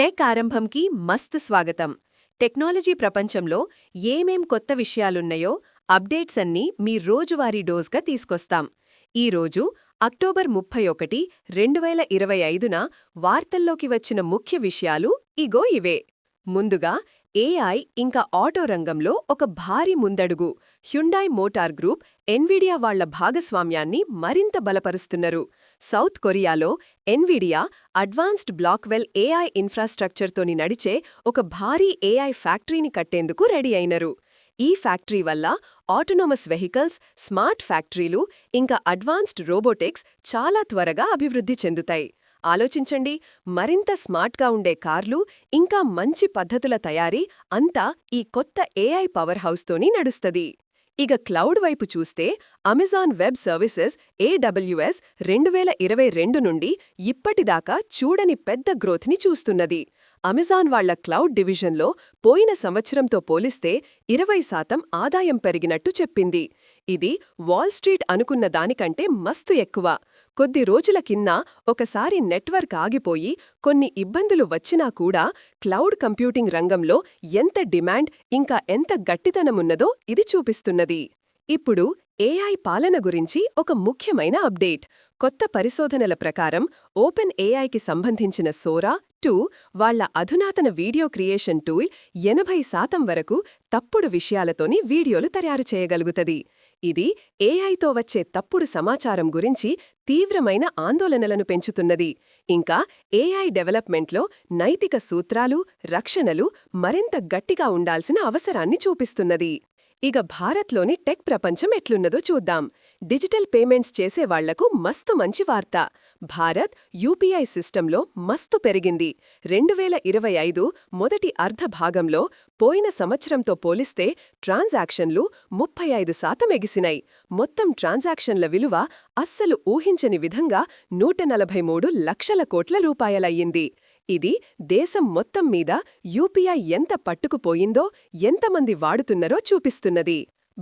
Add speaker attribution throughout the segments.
Speaker 1: Tech ఆరంభంకి మస్తు స్వాగతం. Technology ప్రపంచంలో ఏమేం కొత్త విషయాలున్నాయో అప్డేట్స్ అన్నీ మీ రోజువారీ డోస్గా తీసుకొస్తాం. ఈరోజు అక్టోబర్ ముప్పై ఒకటి రెండు వేల ఇరవై ఐదున వార్తల్లోకి వచ్చిన ముఖ్య విషయాలు ఇగో ఇవే. ముందుగా ఏఐ ఇంకా ఆటో రంగంలో ఒక భారీ ముందడుగు. హ్యుండాయ్ మోటార్ గ్రూప్ ఎన్విడియా వాళ్ళ భాగస్వామ్యాన్ని మరింత బలపరుస్తున్నారు. సౌత్ కొరియాలో ఎన్విడియా అడ్వాన్స్డ్ బ్లాక్వెల్ ఏఐ ఇన్ఫ్రాస్ట్రక్చర్తోని నడిచే ఒక భారీ ఏఐ ఫ్యాక్టరీని కట్టేందుకు రెడీ అయినరు. ఈ ఫ్యాక్టరీ వల్ల ఆటోనోమస్ వెహికల్స్ స్మార్ట్ ఫ్యాక్టరీలు ఇంకా అడ్వాన్స్డ్ రోబోటిక్స్ చాలా త్వరగా అభివృద్ధి చెందుతాయి. ఆలోచించండి. మరింత స్మార్ట్గా ఉండే కార్లు ఇంకా మంచి పద్ధతుల తయారీ అంతా ఈ కొత్త ఏఐ పవర్ హౌస్తోని నడుస్తది. ఇక క్లౌడ్ వైపు చూస్తే అమెజాన్ వెబ్ సర్వీసెస్ ఏడబ్ల్యూఎస్ రెండు వేల ఇరవై రెండు నుండి ఇప్పటిదాకా చూడని పెద్ద గ్రోత్ని చూస్తున్నది. అమెజాన్ వాళ్ళ క్లౌడ్ డివిజన్లో పోయిన సంవత్సరంతో పోలిస్తే ఇరవై శాతం ఆదాయం పెరిగినట్టు చెప్పింది. ఇది వాల్ స్ట్రీట్ అనుకున్న దానికంటే మస్తు ఎక్కువ. కొద్ది రోజుల కింద ఒకసారి నెట్వర్క్ ఆగిపోయి కొన్ని ఇబ్బందులు వచ్చినా కూడా క్లౌడ్ కంప్యూటింగ్ రంగంలో ఎంత డిమాండ్ ఇంకా ఎంత గట్టితనమున్నదో ఇది చూపిస్తున్నది. ఇప్పుడు ఏఐ పాలన గురించి ఒక ముఖ్యమైన అప్డేట్. కొత్త పరిశోధనల ప్రకారం ఓపెన్ ఏఐకి సంబంధించిన సోరా టూ వాళ్ళ అధునాతన వీడియో క్రియేషన్ టూల్ ఎనభై శాతం వరకు తప్పుడు విషయాలతోని వీడియోలు తయారు చేయగలుగుతది. ఇది ఏఐతో వచ్చే తప్పుడు సమాచారం గురించి తీవ్రమైన ఆందోళనలను పెంచుతున్నది. ఇంకా ఏఐ డెవలప్మెంట్లో నైతిక సూత్రాలు రక్షణలు మరింత గట్టిగా ఉండాల్సిన అవసరాన్ని చూపిస్తున్నది. ఇక భారత్లోని టెక్ ప్రపంచం ఎట్లున్నదో చూద్దాం. డిజిటల్ పేమెంట్స్ చేసేవాళ్ళకు మస్తు మంచి వార్త. భారత్ యూపీఐ సిస్టంలో మస్తు పెరిగింది. రెండు వేల ఇరవై ఐదు మొదటి అర్ధ భాగంలో పోయిన సంవత్సరంతో పోలిస్తే ట్రాన్సాక్షన్లు ముప్పై ఐదు శాతం ఎగిసినాయి. మొత్తం ట్రాన్సాక్షన్ల విలువ అస్సలు ఊహించని విధంగా నూట నలభై మూడు లక్షల కోట్ల రూపాయలయ్యింది. ఇది దేశం మొత్తం మీద యూపీఐ ఎంత పట్టుకుపోయిందో ఎంతమంది వాడుతున్నారో చూపిస్తున్నది.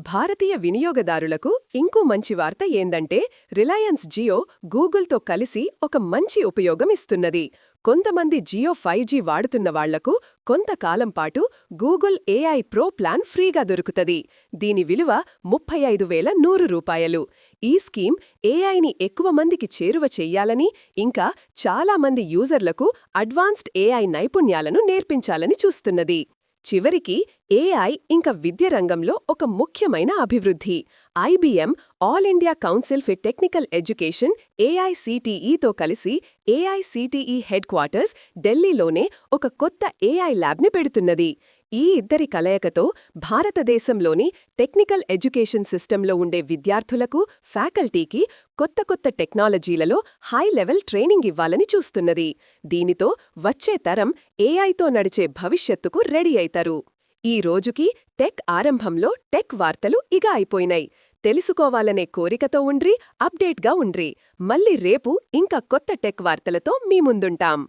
Speaker 1: భారతీయ వినియోగదారులకు ఇంకో మంచి వార్త ఏందంటే రిలయన్స్ జియో గూగుల్తో కలిసి ఒక మంచి ఉపయోగం ఇస్తున్నది. కొంతమంది జియో ఫైవ్ జీ వాడుతున్న వాళ్ళకు కొంతకాలం పాటు గూగుల్ ఏఐ ప్రో ప్లాన్ ఫ్రీగా దొరుకుతది. దీని విలువ ముప్పై ఐదు వేల నూరు రూపాయలు. ఈ స్కీమ్ ఏఐని ఎక్కువ మందికి చేరువ చెయ్యాలని ఇంకా చాలా మంది యూజర్లకు అడ్వాన్స్డ్ ఏఐ నైపుణ్యాలను నేర్పించాలని చూస్తున్నది. చివరికి ఏఐ ఇంకా విద్య రంగంలో ఒక ముఖ్యమైన అభివృద్ధి. IBM all India council for technical education ఏఐసిటిఈతో కలిసి ఏఐసిటిఈ హెడ్ క్వార్టర్స్ ఢిల్లీలోనే ఒక కొత్త ఏఐ ల్యాబ్ని పెడుతున్నది. ఈ ఇద్దరి కలయికతో భారతదేశంలోని టెక్నికల్ ఎడ్యుకేషన్ సిస్టంలో ఉండే విద్యార్థులకు ఫ్యాకల్టీకి కొత్త కొత్త టెక్నాలజీలలో హై లెవెల్ ట్రైనింగ్ ఇవ్వాలని చూస్తున్నది. దీనితో వచ్చే తరం ఏఐతో నడిచే భవిష్యత్తుకు రెడీ అయితారు. ఈ రోజుకి టెక్ ఆరంభంలో టెక్ వార్తలు ఇగ అయిపోయినాయి. తెలుసుకోవాలనే కోరికతో ఉండ్రి అప్డేట్గా ఉండ్రి. మళ్ళీ రేపు ఇంకా కొత్త టెక్ వార్తలతో మీ ముందుంటాం.